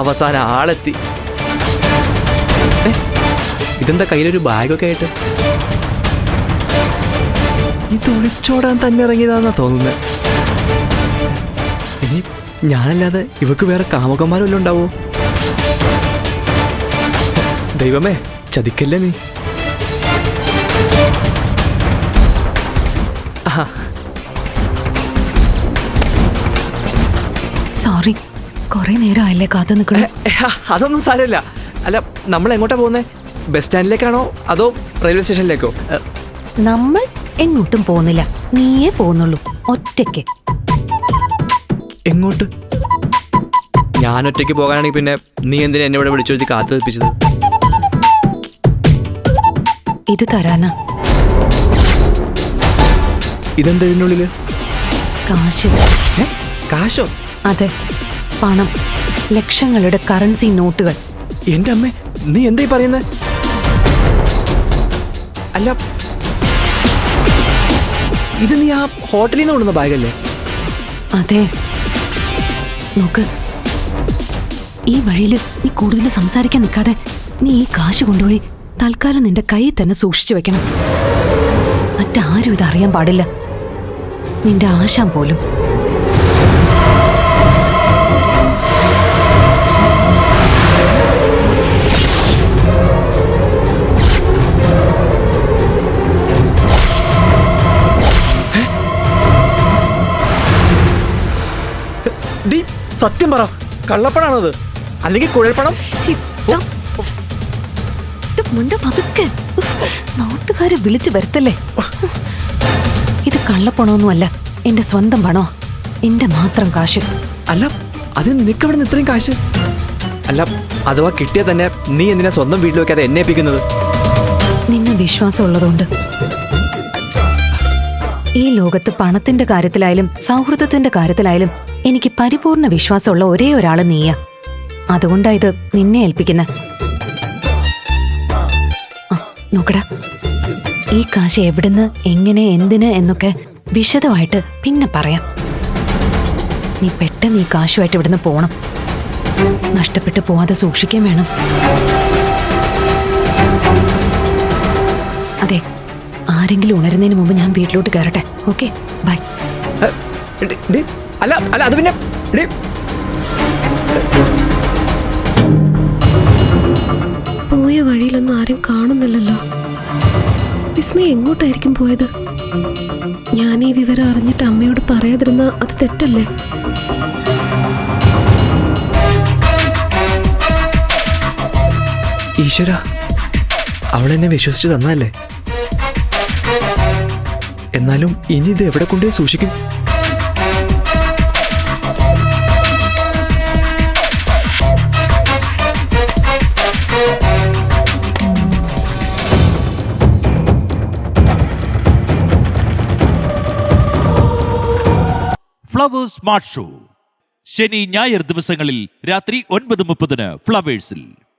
അവസാനം ആളെത്തി. ഇതെന്താ കയ്യിലൊരു ബാഗൊക്കെ ആയിട്ട്? ഇത് ഒളിച്ചോടാൻ തന്നെ ഇറങ്ങിയതാണെന്നാ തോന്നുന്നത് ഇനി ഞാനല്ലാതെ ഇവക്ക് വേറെ കാമുകന്മാരല്ലോ ഉണ്ടാവോ? ദൈവമേ ചതിക്കല്ലേ നീ? സോറി കുറെ നേരമായില്ലേ കാത്തു നിൽക്കണേ? അതൊന്നും സാരമില്ല. അല്ല നമ്മൾ എങ്ങോട്ടാ പോകുന്നത് ബസ് സ്റ്റാൻഡിലേക്കാണോ അതോ റെയിൽവേ സ്റ്റേഷനിലേക്കോ? നമ്മൾ എങ്ങോട്ടും പോകുന്നില്ല. നീയേ പോകുന്നുള്ളൂ. ഒറ്റയ്ക്ക്. എങ്ങോട്ട്? ഞാൻ ഒറ്റയ്ക്ക് പോകാനാണെങ്കിൽ പിന്നെ നീ എന്തിനാ എന്നെ ഇവിടെ വിളിച്ചു വെച്ച് കാത്തു നിൽപ്പിച്ചത് ഇത് തരാനാ. ഇതെന്താ ഇതിനുള്ളിൽ? കാശ്. കാശോ? അതെ. പണം ലക്ഷങ്ങളുടെ കറൻസി നോട്ടുകൾ എന്റെ അമ്മേ നീ എന്തായി പറയുന്നത് അല്ല ഇത് നീ ആ ഹോട്ടലിൽ നിന്ന് കൊണ്ടുവന്ന ബാഗല്ലേ അതെ. നോക്ക് ഈ വഴിയിൽ നീ കൂടുതൽ സംസാരിക്കാൻ നിൽക്കാതെ നീ ഈ കാശ് കൊണ്ടുപോയി തൽക്കാലം നിന്റെ കൈ തന്നെ സൂക്ഷിച്ചു വെക്കണം. മറ്റാരും ഇത് അറിയാൻ പാടില്ല. നിന്റെ ആശാൻ പോലും. ഡി സത്യം പറ കള്ളപ്പണാണത്. അല്ലെങ്കിൽ കുഴൽപ്പണം? മുണ്ട പതുക്കെ. നാട്ടുകാരെ വിളിച്ചു വരുത്തല്ലേ. ഇത് കള്ളപ്പണമൊന്നുമല്ല. എന്റെ സ്വന്തം പണോ? എന്റെ മാത്രം കാശ്. അല്ല അത് നിനക്ക് അവിടെ നിന്ന് ഇത്രയും കാശ്? അല്ല അഥവാ കിട്ടിയാൽ തന്നെ നീ എന്തിനാ സ്വന്തം വീട്ടിൽ വെക്കാതെ എന്നെ ഏൽപ്പിക്കുന്നത്? നിന്നെ വിശ്വാസമുള്ളതുകൊണ്ട്. ഈ ലോകത്ത് പണത്തിന്റെ കാര്യത്തിലായാലും സൗഹൃദത്തിന്റെ കാര്യത്തിലായാലും എനിക്ക് പരിപൂർണ വിശ്വാസമുള്ള ഒരേ ഒരാൾ നീയാ. അതുകൊണ്ടാ ഇത് നിന്നെ ഏൽപ്പിക്കുന്ന. നോക്കടാ. ഈ കാശ് എവിടുന്ന് എങ്ങനെ എന്തിന് എന്നൊക്കെ വിശദമായിട്ട് പിന്നെ പറയാം. നീ പെട്ടെന്ന് ഈ കാശുമായിട്ട് ഇവിടുന്ന് പോണം. നഷ്ടപ്പെട്ടു പോവാതെ സൂക്ഷിക്കാൻ വേണം. അതെ ആരെങ്കിലും ഉണരുന്നതിന് മുമ്പ് ഞാൻ വീട്ടിലോട്ട് കയറട്ടെ. ഓക്കെ ബൈ അല്ല അല്ല അത് പിന്നെ പോയ വഴിയിലൊന്നും ആരും കാണുന്നില്ലല്ലോ. വിസ്മയ എങ്ങോട്ടായിരിക്കും പോയത്? ഞാൻ ഈ വിവരം അറിഞ്ഞിട്ട് അമ്മയോട് പറയാതിരുന്ന അത് തെറ്റല്ലേ? ഈശ്വര അവളെന്നെ വിശ്വസിച്ച് തന്നതല്ലേ? എന്നാലും ഇനി ഇത് എവിടെ കൊണ്ടേ സൂക്ഷിക്കും? ഫ്ലവേഴ്സ് സ്മാർട്ട് ഷോ ശനി ഞായർ ദിവസങ്ങളിൽ രാത്രി ഒൻപത് മുപ്പതിന് ഫ്ലവേഴ്സിൽ